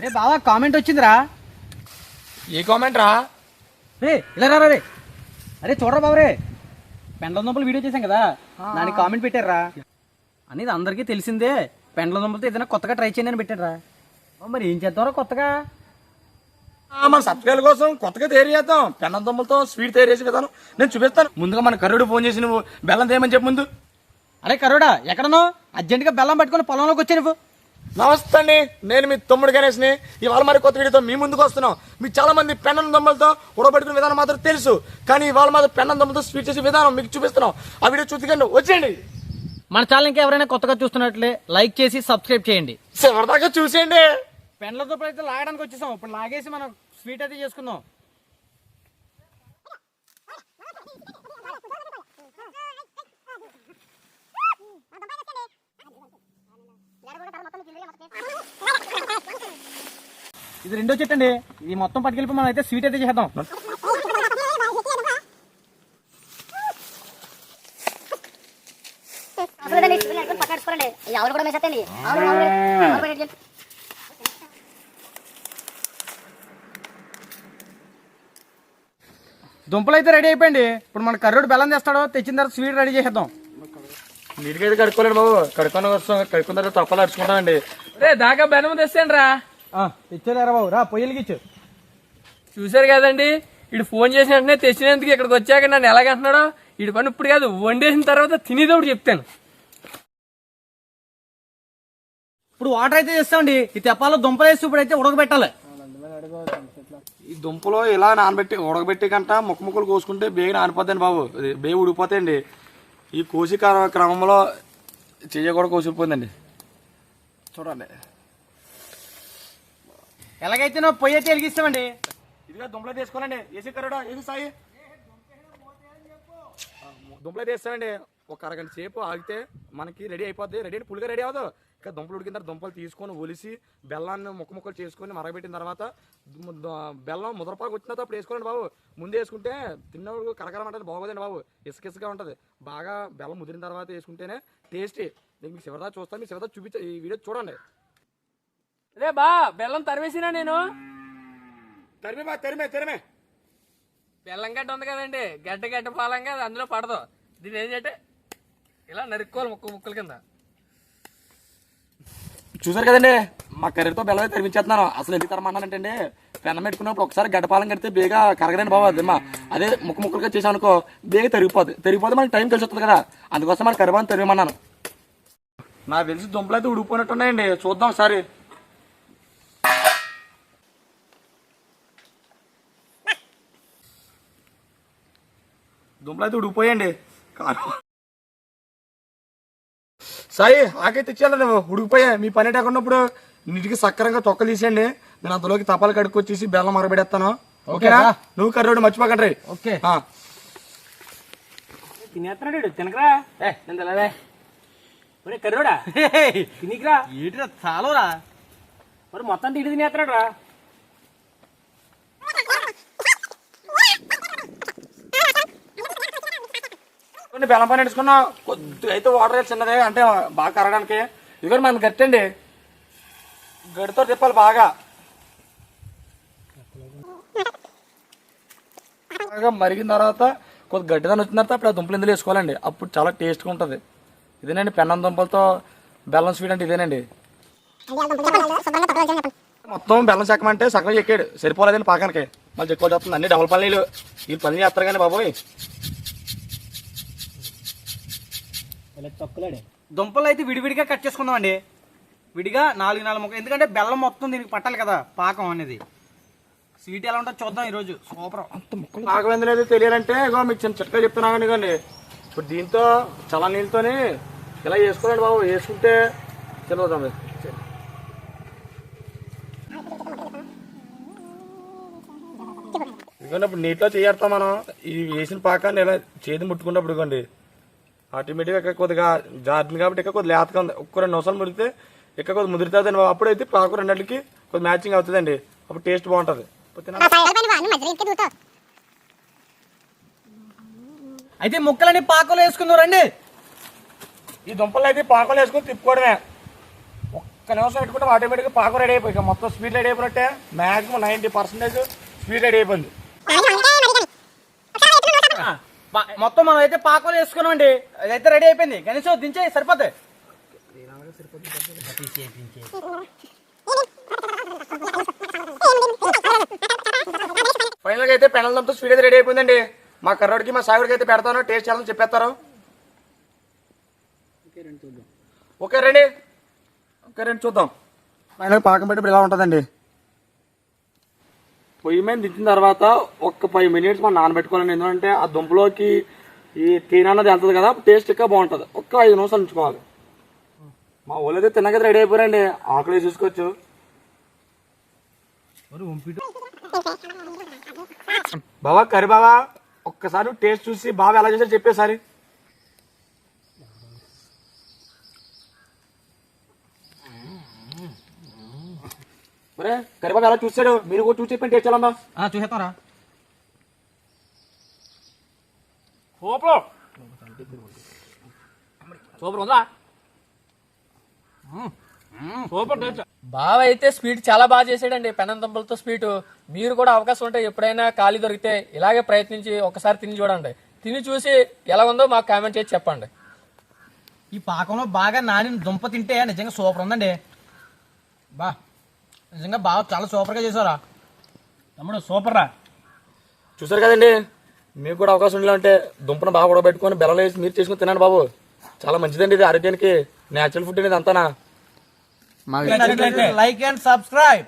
అరే బావా కామెంట్ వచ్చిందిరా. ఏ కామెంట్ రా? రే ఇలా రా రే అరే చూడరా బాబు రే. పెండ్ల దుంపలు వీడియో చేశాం కదా. దానికి కామెంట్ పెట్టారా అనేది అందరికీ తెలిసిందే. పెండ్ల దుంపలతో ఏదైనా కొత్తగా ట్రై చేయండి అని పెట్టారా మరి ఏం చేద్దాంరా కొత్తగా? ఆ, మన సబ్స్క్రైబర్ కోసం కొత్తగా తయారు చేద్దాం. పెన్నం దొమ్మలతో స్వీట్ తయారు చేసే విధానం నేను చూపిస్తాను. ముందుగా మన కర్రుడు ఫోన్ చేసి నువ్వు బెల్లం తేయమని చెప్పు ముందు. అరే కరోడా ఎక్కడనో అర్జెంటుగా బెల్లం పట్టుకొని పొలంలోకి వచ్చా నువ్వు. నమస్తే అండి నేను మీ తమ్ముడు గణేష్ని ఇవాళ మరి కొత్త వీడియోతో మీ ముందుకు వస్తున్నాం మీకు చాలా మంది పెన్నం దొమ్మలతో ఉడబెట్టుకునే విధానం మాత్రం తెలుసు కానీ ఇవాళ మాత్రం పెన్నం దొమ్మలతో స్వీట్ చేసే విధానం మీకు చూపిస్తున్నాం ఆ వీడియో చూసి వచ్చేయండి మన ఛానల్ ఇంకా ఎవరైనా కొత్తగా చూస్తున్నట్లే లైక్ చేసి సబ్స్క్రైబ్ చేయండి చివరిదాకా చూసేయండి దుంపలు అయితే లాగడానికి వచ్చేసాం ఇప్పుడు లాగేసి మనం స్వీట్ అయితే చేసుకుందాం ఇది రెండో చెట్టు అండి. ఇది మొత్తం పట్టుకెళ్ళి మనం అయితే స్వీట్ అయితే చేద్దాం పక్కడుకోండి ఎవరు కూడా మెసేజ్ దుంపలు అయితే రెడీ అయిపోయింది. ఇప్పుడు మన కర్రోడు బెల్లం తెస్తాడో తెచ్చిన తర్వాత స్వీట్ రెడీ చేసేద్దాం. నీటికి అయితే కడుక్కోలేడు బాబు. కడుక్కొని వస్తాం కడుక్కున్న తర్వాత తప్పలు అడుచుకుంటామండి రే దాకా బెనం తెస్తాను రా తెచ్చేలేరా బాబు. రా పొయ్యిలకి చూసారు కదండి? ఇడు ఫోన్ చేసిన వెంటనే తెచ్చినందుకు ఇక్కడికి వచ్చాక నన్ను ఎలాగంటున్నాడో? ఇటు పని ఇప్పుడు కాదు వండేసిన తర్వాత తినేదోడు చెప్తాను. ఇప్పుడు వాటర్ అయితే చేస్తామండి. ఈ తెప్పాలో దుంపలు వేసి ఇప్పుడు అయితే ఉడకబెట్టాలి. ఈ దుంపలో ఇలా నానబెట్టి ఉడకబెట్టి కంట ముక్క ముక్కలు కోసుకుంటే బేగ నానిపోతాయండి బాబు. బేగ ఉడిపోతాయండి ఈ కోసి క్ర- క్రమంలో చెయ్య కూడా కోసిపోయిందండి. చూడండి. ఎలాగైతే పొయ్యి అయితే వెలిగిస్తామండి. ఇదిగా దుంపలు తీసుకోవాలండి. ఏసీ కరడా ఏసీ సాయి. దుంపలు తీస్తామండి ఒక అరగంట సేపు ఆగితే మనకి రెడీ అయిపోద్ది. రెడీ పులిగా రెడీ అవ్వదు ఇంకా దుంపలు ఉడికిన తర్వాత దుంపలు తీసుకొని ఒలిసి బెల్లాన్ని ముక్క ముక్కలు చేసుకొని మరగబెట్టిన తర్వాత బెల్లం ముదరపాకు వచ్చిన తర్వాత అప్పుడు వేసుకోండి బాబు. ముందు వేసుకుంటే తిన్నప్పుడు కరకరం ఉంటుంది బాగోదండి బాబు. ఇసుక ఇసుక ఉంటుంది. బాగా బెల్లం ముదిరిన తర్వాత వేసుకుంటేనే టేస్టీ. నేను మీకు చివరిదా చూస్తాను. మీకు చివరిదా చూపించ ఈ వీడియో చూడండి. రే బా బెల్లం తరివేసినా నేను? తరిమే బా తరిమే తరిమే. బెల్లం గడ్డ ఉంది కదండి. గడ్డ గడ్డ పాలంగా అది అందులో పడదు. దీని ఏం చేయంటే ఇలా నరుక్కోవాలి ముక్క ముక్కల కింద. చూసారు కదండి? మా కర్రీతో బెల్లం అయితే తెరిపించేస్తున్నాను అసలు ఎందుకు తరమన్నానంటే అండి పెన్నం పెట్టుకున్నప్పుడు ఒకసారి గడ్డపాలం కడితే బేగా కరగదండి బాబు అది మా అదే ముక్క ముక్కలుగా చేసాం అనుకో బేగ తెరిగిపోద్ది. తరిగిపోతే మనకి టైం కలిసి వస్తుంది కదా. అందుకోసం మన కరిబాన్ తెరవమన్నాను నాకు తెలిసి దుంపలు అయితే ఉడిపోయినట్టున్నాయండి చూద్దాం ఒకసారి. దుంపలు అయితే ఉడికిపోయండి కారం. సాయి ఆకైతే ఇచ్చేయాలి నువ్వు. ఉడికిపోయా. మీ పని ఎక్కడున్నప్పుడు నీటికి సక్కరంగా తొక్కలు తీసేయండి. నేను అంతలోకి తపాలు కడుక్కొచ్చేసి బెల్లం మరబెడేస్తాను. ఓకేనా? నువ్వు కర్రోడు మర్చిపోకండి. ఓకే. ఆ. తినేస్తున్నాడు తినకరా? ఒరే కర్రోడా? తినికిరా. ఏంటిరా చాలురా మరి మొత్తం తిండి తినేస్తున్నాడు రా కొన్ని బెల్లం పని వేసుకున్నా కొద్దిగా అయితే వాటర్ చిన్నదే అంటే బాగా కరగడానికి. ఇదిగో మనం గట్టండి. గడితో తిప్పాలి బాగా. బాగా మరిగిన తర్వాత కొద్ది గడ్డిదాన్ని వచ్చిన తర్వాత అప్పుడు ఆ దుంపలు ఇందులో వేసుకోవాలండి. అప్పుడు చాలా టేస్ట్గా ఉంటుంది. ఇదేనండి పెన్నం దుంపలతో బెల్లం స్వీట్ అంటే ఇదేనండి. మొత్తం బెల్లం చెక్కమంటే సగం ఎక్కాడు సరిపోలేదండి పాకానికి. మళ్ళీ ఎక్కువ వస్తుంది అన్ని డబల్ పల్లీలు. వీళ్ళు పని చేస్తారు కానీ బాబోయ్. దుంపలు అయితే విడివిడిగా కట్ చేసుకుందామండి. విడిగా నాలుగు నాలుగు ముక్క ఎందుకంటే బెల్లం మొత్తం దీనికి పట్టాలి కదా పాకం అనేది. స్వీట్ ఎలా ఉంటుందో చూద్దాం ఈరోజు. సూపర్. పాకం లేదు తెలియాలంటే ఇగో మీకు చిన్న చిట్కా చెప్తున్నాను ఇగోండి ఇప్పుడు దీంతో చల్ల నీళ్ళతోని ఇలా వేసుకోండి బాబు. వేసుకుంటే తెలియదాం ఇదిగోండి ఇప్పుడు నీటిలో చేయడతాం మనం. ఈ వేసిన పాకాన్ని ఇలా చేతి ముట్టుకున్నప్పుడు ఇవ్వండి ఆటోమేటిక్గా ఇక్కడ కొద్దిగా జారుతుంది కాబట్టి ఇక్కడ కొద్దిగా లేతగా ఉంది. ఒక్క రెండు నిమిషాలు ముడితే ఇక్కడ కొద్దిగా ముదురుతుందండి బాబు అప్పుడైతే పాకు రెండింటికి కొద్ది మ్యాచింగ్ అవుతుందండి. అప్పుడు టేస్ట్ బాగుంటుంది. అయితే ముక్కలని పాకంలో వేసుకుందాం రండి. ఈ దుంపలు అయితే పాకలు వేసుకొని తిప్పుకోవడమే. ఒక్క నిమిషం పెట్టుకుంటే ఆటోమేటిక్గా పాకం రెడీ అయిపోయి ఇక మొత్తం స్పీడ్ రెడీ అయిపోయినట్టే. Maximum ninety percentage speed ready అయిపోయింది. మొత్తం మనం అయితే పాకలు వేసుకున్నామండి. అదైతే రెడీ అయిపోయింది. కనీసం దించే సరిపోతాయి ఫైనల్గా అయితే పెనల్ దంతో స్పీడ్ అయితే రెడీ అయిపోయిందండి. మా కర్రోడికి మా సాగుడికి అయితే పెడతాను. టేస్ట్ చేయాలని చెప్పేస్తారు. ఓకే రండి ఓకే రండి. చూద్దాం. ఫైనల్ పాకం పెట్టి ఇప్పుడు ఇలా ఉంటుందండి? పొయ్యి మీద దించిన తర్వాత ఒక్క ఫైవ్ మినిట్స్ మనం నానబెట్టుకోవాలండి. ఎందుకంటే ఆ దుంపలోకి ఈ తేనె అన్నది వెళ్తుంది కదా టేస్ట్ ఇంకా బాగుంటుంది. ఒక్క ఐదు నిమిషాలు ఉంచుకోవాలి. మా ఊళ్ళో అయితే తినకైతే రెడీ అయిపోయారండి. ఆకలి చూసుకోవచ్చు. బావా కరి బావా? ఒక్కసారి టేస్ట్ చూసి బాగా ఎలా చేశారు చెప్పేసారి. కరిబాబు ఎలా చూసాడు మీరు కూడా చూసి చెప్పండి ఉందా చూసేస్తారా? సూపర్. సూపర్ ఉందా? సూపర్ టేస్ట్ బావ అయితే స్వీట్ చాలా బాగా చేసాడండి పెనం దుంపలతో స్వీట్ మీరు కూడా అవకాశం ఉంటే ఎప్పుడైనా ఖాళీ దొరికితే ఇలాగే ప్రయత్నించి ఒకసారి తిని చూడండి. తిని చూసి ఎలా ఉందో మాకు కామెంట్ చేసి చెప్పండి. ఈ పాకంలో బాగా నాని దుంప తింటే నిజంగా సూపర్ ఉందండి. బా. నిజంగా బాగా చాలా సూపర్గా చేసారా తమ్ముడు సూపర్ రా చూసారు కదండి మీకు కూడా అవకాశం ఉండాలంటే దుంపను బాగా ఉడబెట్టుకొని బెల్లం వేసి మీరు చేసుకుని తినండి బాబు. చాలా మంచిదండి ఇది ఆరోగ్యానికి నేచురల్ ఫుడ్ అనేది అంతానా. Like and subscribe